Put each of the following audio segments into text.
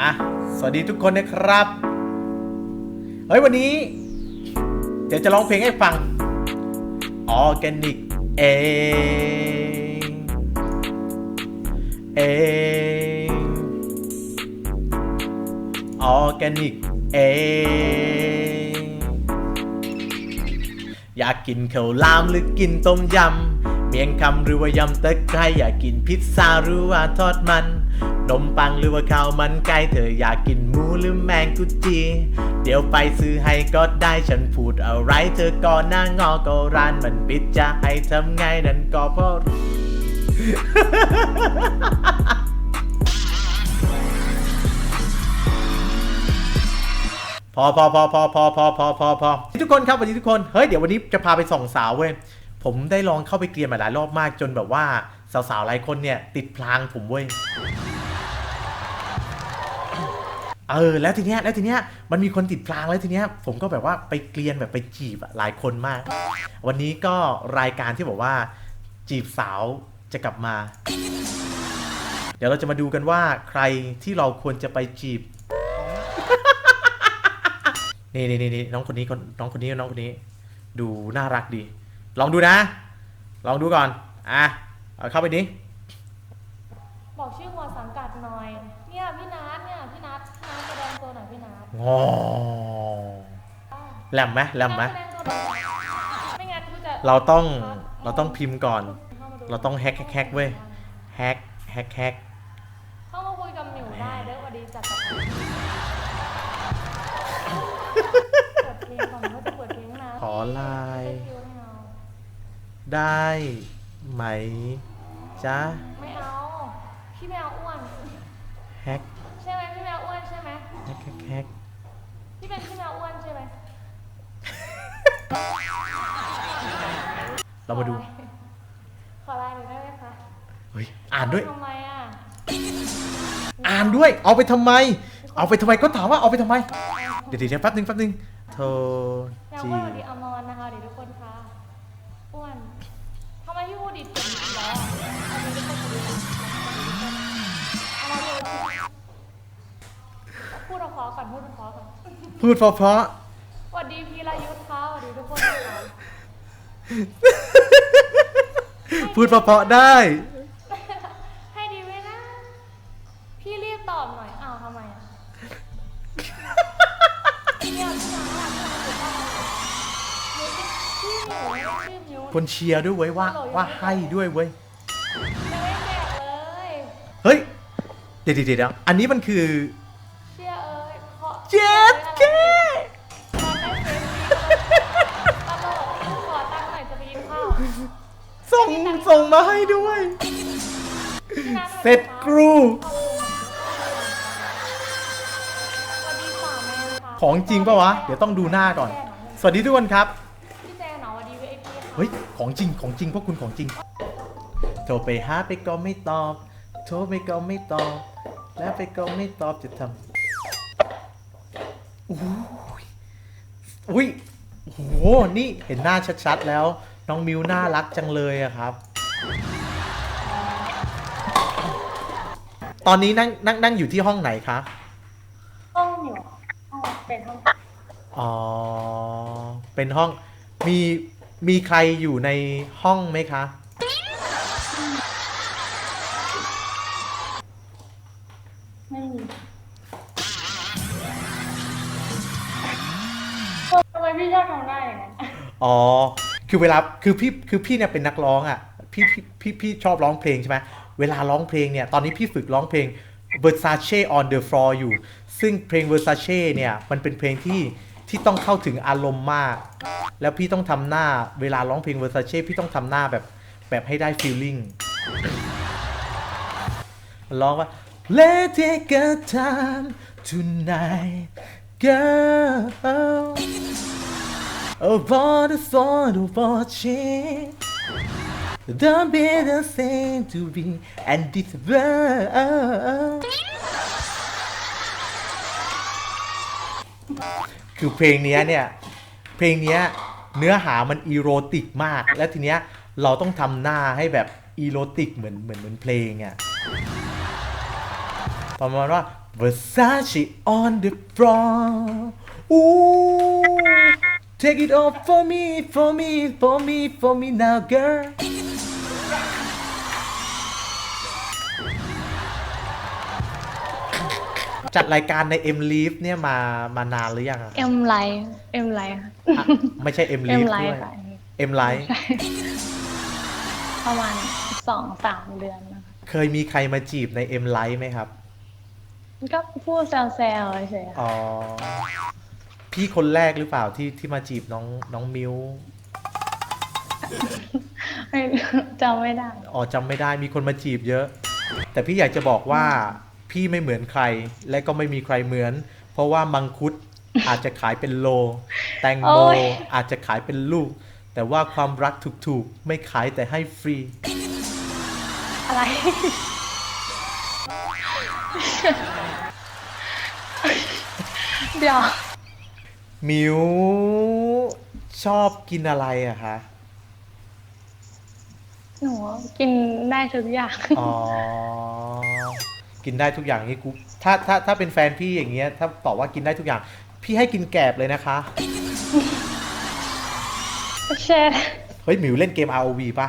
อะ สวัสดีทุกคนนะครับ เฮ้ย วันนี้ เดี๋ยวจะร้องเพลงให้ฟัง ออร์แกนิก เอง เอง ออร์แกนิก เอง อยากกินข้าวลามหรือกินต้มยำ เมียงคำหรือว่ายำตะไคร้อยากกินพิซซ่าหรือว่าทอดมันนมปังหรือว่าข้าวมันไก่เธออยากกินหมูหรือแมงกุจี เดี๋ยวไปซื้อให้ก็ได้ฉันพูดอะไร เธอก็หน้างอก็ร้านมันปิดจะให้ทำไงนั่นก็เพราะพอพอพอพอพอพอพอพอพอทุกคนครับวันนี้ทุกคน เฮ้ย เดี๋ยววันนี้จะพาไปส่องสาวเว้ย ผมได้ลองเข้าไปเกลียนมาหลายรอบมากจนแบบว่าสาวๆหลายคนเนี่ยติดพลางผมเว้ย เออแล้วทีเนี้ยแล้วทีเนี้ยมันมีคนติดพลางแล้วทีเนี้ยผมก็แบบว่าไปเกลียนแบบไปจีบอะหลายคนมาก วันนี้ก็รายการที่บอกว่า จีบสาวจะกลับมา เดี๋ยวเราจะมาดูกันว่าใครที่เราควรจะไปจีบ นี่นี่นี่น้องคนนี้คนน้องคนนี้น้องคนนี้ ดูน่ารักดี ลองดูนะ ลองดูก่อน อะเอาเข้าไปดิบอกชื่อหัวสังกัดหน่อย เนี่ยพี่นัทเนี่ยพี่นัทพี่นัทแสดงตัวหน่อยพี่นัทงอแหลมไหมแหลมไหมแสดงตัวหน่อยไม่งั้นกูจะเราต้อง เราต้องพิมพ์ก่อนเข้ามาดูเราต้องแฮกแฮกแฮกเว้ย แฮกแฮกแฮกเข้ามาคุยกับหมิวได้เด้อสวัสดีจัดกับเปิดเพลงก่อนว่าจะเปิดเพลงนะขอไลน์ ไม่ฟิวไม่เอา ได้ไหมจ๊ะไม่เอา พี่แมวอ้วน แฮกใช่ไหมพี่แมวอ้วนใช่ไหมแฮกแฮกแฮกพี่เป็นพี่แมวอ้วนใช่ไหมเรามาดู ขอไลน์หน่อยได้ไหมคะเฮ้ยอ่านด้วย ทำไมอะอ่านด้วย เอาไปทำไม เอาไปทำไมก็ถามว่าเอาไปทำไม เดี๋ยวเดี๋ยวแป๊บนึงแป๊บนึงโทรอยากจี ว่าสวัสดีอมรนะคะเดี๋ยวทุกคนค่ะ ๆก่อนพูดเพอๆก่อนพูดเพราะสวัสดีพีรายุทธ์ค่ะสวัสดีทุกคนค่ะๆพูดเพราะๆได้ ให้ดีไหมนะ พี่รีบตอบหน่อย อ้าวทำไมอะเนี่ยพี่น้องอะพี่น้องอยู่บ้านพี่หมิวชื่อหมิวคนเชียร์ด้วยเว้ยว่าว่าให้ด้วยเว้ยยังไม่แจกเลย เฮ้ย เดี๋ยวเดี๋ยวเดี๋ยวอันนี้มันคือเชื่อเอ้ยขอ เจ็ดเก้ตอนได้เฟซตลกขอตังค์หน่อยจะไปกินข้าวส่งส่งมาให้ด้วย พี่นัทเสร็จกรู สวัสดีสามแม่ค่ะของจริงปะวะ เดี๋ยวต้องดูหน้าก่อน สวัสดีทุกคนครับ พี่แจนเหรอสวัสดีวีไอพีค่ะเฮ้ย ของจริง ของจริง พวกคุณของจริง โทรไปหาไปก็ไม่ตอบ โทรไปก็ไม่ตอบ แล้วไปก็ไม่ตอบจะทำ อุ้ยอุ้ยโอ้โห นี่เห็นหน้าชัดๆแล้ว น้องมิวน่ารักจังเลยอะครับ ตอนนี้นั่งนั่งนั่งอยู่ที่ห้องไหนคะ ห้องอยู่ห้องเป็นห้องอ๋อ เป็นห้อง มี มีใครอยู่ในห้องไหมคะ อ๋อ คือเวลา คือพี่ คือพี่เนี่ยเป็นนักร้องอะ พี่พี่พี่พี่ชอบร้องเพลงใช่ไหมเวลาร้องเพลงเนี่ย ตอนนี้พี่ฝึกร้องเพลง Versace on the floor อยู่ ซึ่งเพลง Versace เนี่ย มันเป็นเพลงที่ ที่ต้องเข้าถึงอารมณ์มาก แล้วพี่ต้องทำหน้า เวลาร้องเพลง Versace พี่ต้องทำหน้าแบบ แบบให้ได้ feeling ร้องว่า Let's take a time tonight girl about the thought of watching the better thing to be and this world คือเพลงเนี้ยเนี่ย เพลงเนี้ยเนื้อหามันอีโรติกมาก และทีเนี้ยเราต้องทำหน้าให้แบบอีโรติกเหมือนเหมือนเหมือนเพลงอะ่ะประมาณว่า Versace on the floor Ooh take it off for me for me for me for me now girl จัดรายการใน M Leaf เนี่ยมามานานหรือยังอะเอ็มไลท์เอ็มไลท์ค่ะ อะไม่ใช่ M เอ็ม Leaf ไลด้ท์วย ค่ะ M Life ใช่ประมาณสองสามเดือนนะคะเคยมีใครมาจีบใน M Life ไหมครับ ก็พูดแซวๆเฉยๆค่ะอ๋อ พี่คนแรกหรือเปล่าที่ที่มาจีบน้องน้องมิวไม่จำไม่ได้ อ๋อจำไม่ได้มีคนมาจีบเยอะ แต่พี่อยากจะบอกว่าพี่ไม่เหมือนใครและก็ไม่มีใครเหมือน เพราะว่ามังคุดอาจจะขายเป็นโล แตงโมโอ้ย อาจจะขายเป็นลูก แต่ว่าความรักถูกๆ ไม่ขายแต่ให้ฟรี อะไร เดี๋ยว มิวชอบกินอะไรอะคะ หนูกินได้ทุกอย่าง อ๋อ กินได้ทุกอย่างนี่กูถ้าถ้าถ้าเป็นแฟนพี่อย่างเงี้ย ถ้าตอบว่ากินได้ทุกอย่าง พี่ให้กินแกลบเลยนะคะ เช่นเฮ้ยหมิวเล่นเกม ROV ป่ะ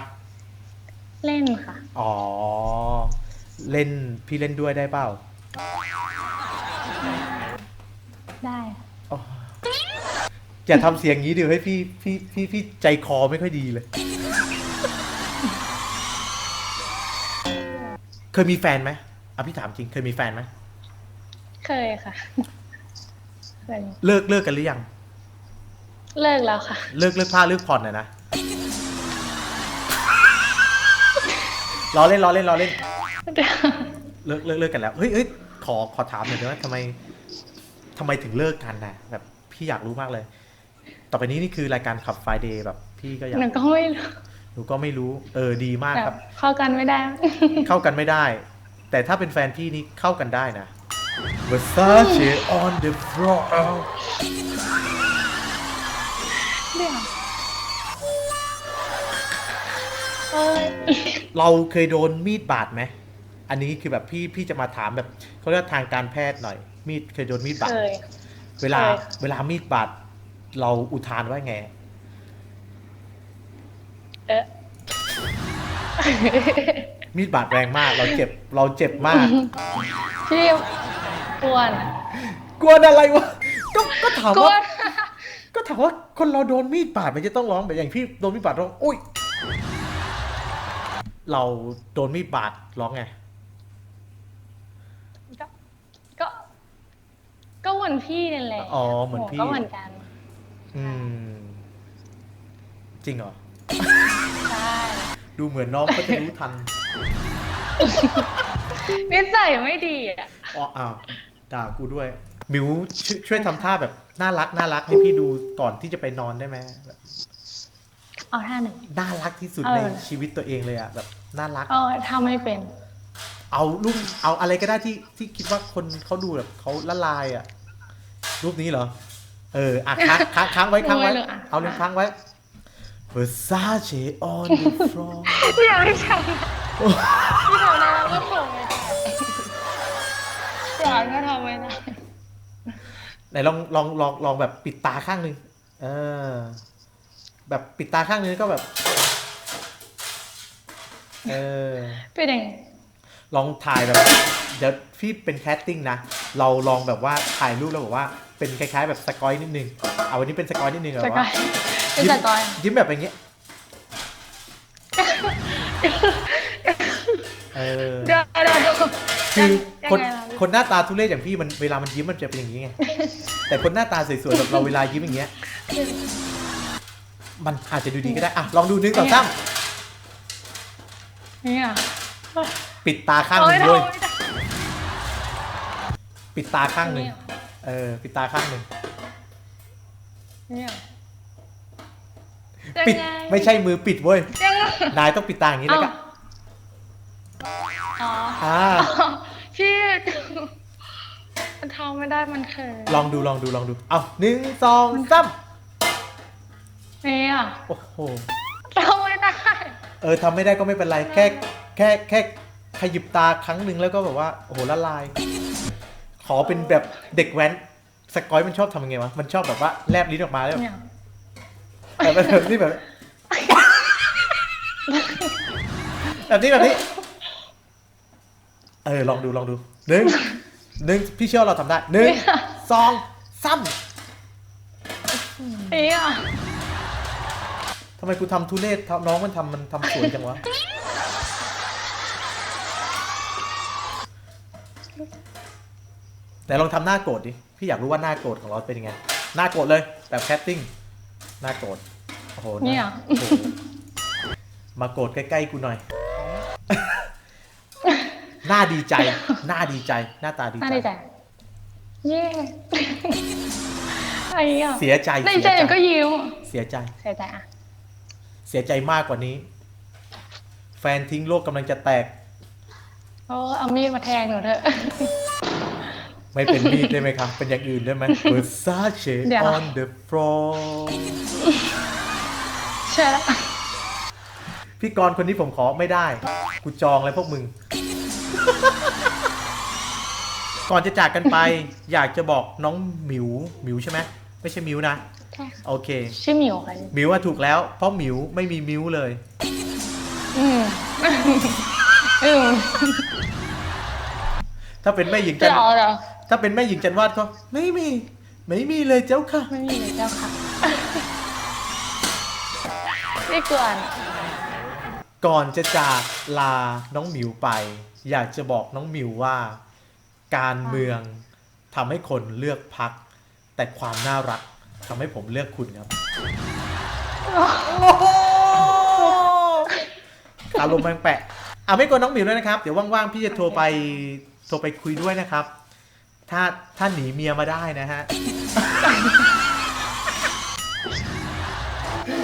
เล่นค่ะ อ๋อ เล่นพี่เล่นด้วยได้เปล่า ได้ อ๋อ อย่าทำเสียงงี้ดิเฮ้ยพี่พี่พี่พี่ใจคอไม่ค่อยดีเลย เคยมีแฟนไหมอะพี่ถามจริง เคยมีแฟนไหมเคยค่ะเคยเลิกเลิกกันหรือยัง เลิกแล้วค่ะ เลิกเลิกผ้าเลิกผ่อนน่ะนะล้อเล่นล้อเล่นล้อเล่น เลิกเลิกเลิกกันแล้ว เฮ้ยเฮ้ยขอขอถามหน่อยได้ไหมทำไมทำไมถึงเลิกกันนะแบบพี่อยากรู้มากเลยต่ อไปนี้นี่คือรายการขับไฟเดย์แบบพี่ก็อยากหนูก็ไม่รู้หนูก็ไม่รู้ เออดีมากแบครับบเข้ากันไม่ได้ เข้ากันไม่ได้ แต่ถ้าเป็นแฟนพี่นี่เข้ากันได้นะ Versace on the floor เดี๋ยวเอ้ยเราเคยโดนมีดบาดไหม อันนี้คือแบบพี่พี่จะมาถามแบบเขาเรียกว่าทางการแพทย์หน่อย มีดเคยโดนมีดบาด เคย เวลาเคย เวลามีดบาด เราอุทานว่าไง เอ๊ะมีดบาดแรงมาก เราเจ็บ เราเจ็บมาก พี่กวนกลัวอะไรวะ ก็ก็ถามกวว่านก็ถามว่าคนเราโดนมีดบาดมันจะต้องร้องแบบอย่างพี่โดนมีดบาดร้องอุ้ย เราโดนมีดบาดร้องไง ก็ ก็ ก็เหมือนพี่นั่นแหละอ๋อเหมือนพี่ ก็เหมือนกัน อืม จริงเหรอ ใช่ดูเหมือนน้องเขาจะรู้ทัน นิสัยไม่ดีอะ อ๋ออ้าวด่ากูด้วย มิวช่วยช่วยทำท่าแบบน่ารักน่ารักให้พี่ดูก่อนที่จะไปนอนได้ไหมแบบเอาท่าหนึ่ง น่ารักที่สุดเออ ในชีวิตตัวเองเลยอะแบบน่ารัก เอาทำไม่เป็น เอารูปเอาอะไรก็ได้ที่ที่คิดว่าคนเขาดูแบบเขาละลายอะรูปนี้เหรอ เอออะค้างค้างค้างไว้ค้างไว้ไม่รู้อะเอาเรื่องค้างไว้ Versace on the floor อย่าไม่ทำนะพี่ทำได้แล้วก็ทำไม่ได้อย่าก็ทำไม่ได้ไหนลองลองลองลองแบบปิดตาข้างหนึ่งเออ แบบปิดตาข้างหนึงก็แบบ เออเป็นยังไงลองถ่ายแบบ เดี๋ยวพี่เป็นแคสติ้งนะเราลองแบบว่าถ่ายรูปแล้วบอกว่าเป็นคล้ายๆแบบสกอยนิดนึง เอาวันนี้เป็นสกอยนิดนึงเหรสอกอว่ายเป็นสกอยยิ้มแบบอย่างเงี้ยเออเดี๋ยวเดี๋ยวเดี๋ยวคือยังคนไงล่ะคนหน้าตาทุเรศอย่างพี่มันเวลามันยิ้มมันจะเป็นอย่างนี้ไง แต่คนหน้าตาสวยๆแบบเราเวลายิ้มอย่างเงี้ย มันอาจจะดูดีก็ได้ อะ ลองดูหนึ่งสองสามเนี่ยปิดตาข้างหโอ๊นึ่ยงทำด้วย ไม่ได้ ปิดตาข้างหนึ่งเนี่ยเออปิดตาข้างหนึ่งเนี่ยปิดยังงไม่ใช่มือปิดเว้ยยังไงนายต้องปิดตาอย่างนี้แล้วก็อ๋ออ่าพี่มันทำไม่ได้มันเขินลองดูลองดูลองดู เอาหนึ่งสองสามเนี่ยโอ้โหทำไม่ได้ เออทำไม่ได้ก็ไม่เป็นไร แค่แค่แค่ขยิบตาครั้งหนึ่งแล้วก็แบบว่า โอ้โหละลาย ขอเป็นแบบเด็กแว้นสกอยมันชอบทำยังไงวะมันชอบแบบว่าแลบลิ้นออกมาแล้วเนี่ยแบบแบบนี้แบบแบบนี้แบบนี้ เออลองดูลองดูหนึ่งหนึ่งพี่เชื่อว่าเราทำได้หนึ่งสองสามเนี่ยทำไมกูทำทุเรศทำน้องมันทำมันทำสวยจังวะ แต่ลองทำหน้าโกรธดิ พี่อยากรู้ว่าหน้าโกรธของเราเป็นยังไง หน้าโกรธเลย แบบแคสติ้ง หน้าโกรธ โอ้โหหาเนี่ยโอ้โหมาโกรธใกล้ๆกูหน่อย หน้าดีใจ หน้าดีใจ หน้าตาดีน่าดีใจใจ เย้ไอ้เนี่ยเสียใจดีเสียใจใจก็ยิ้ม เสียใจ เสียใจอะ เสียใจมากกว่านี้ แฟนทิ้งโลกกำลังจะแตกโอ้เอามีดมาแทงหนูเถอะ ไม่เป็นมีดได้ไหมครับ เป็นอย่างอื่นได้ไหม Versace เดี๋ยว on the floor เชื่อแล้วพี่กรณ์คนนี้ผมขอไม่ได้ กูจองเลยพวกมึง ก่อนจะจากกันไป อยากจะบอกน้องหมิวหมิวใช่ไหมไม่ใช่มิวนะ ใช่ค่ะโอเค ชื่อหมิวค่ะหมิวว่าถูกแล้ว เพราะหมิวไม่มีมิวเลย อืมอืมถ้าเป็นแม่หญิงจัจะนเอาเหรอ ถ้าเป็นแม่หญิงจันวาดก็ไม่มี ไม่มีเลยเจ้าค่ะ ไม่มีเลยเจ้าค่ะ ไม่กวนก่อนจะจากลาน้องหมิวไป อยากจะบอกน้องหมิวว่า การเมืองทำให้คนเลือกพัก แต่ความน่ารักทำให้ผมเลือกคุณครับอารมณ์แมงแปะอะไม่กวนน้องหมิวด้วยนะครับ เดี๋ยวว่างๆ พี่จะโทรไปโทรไปคุยด้วยนะครับ ถ้าถ้าหนีเมียมาได้นะฮะ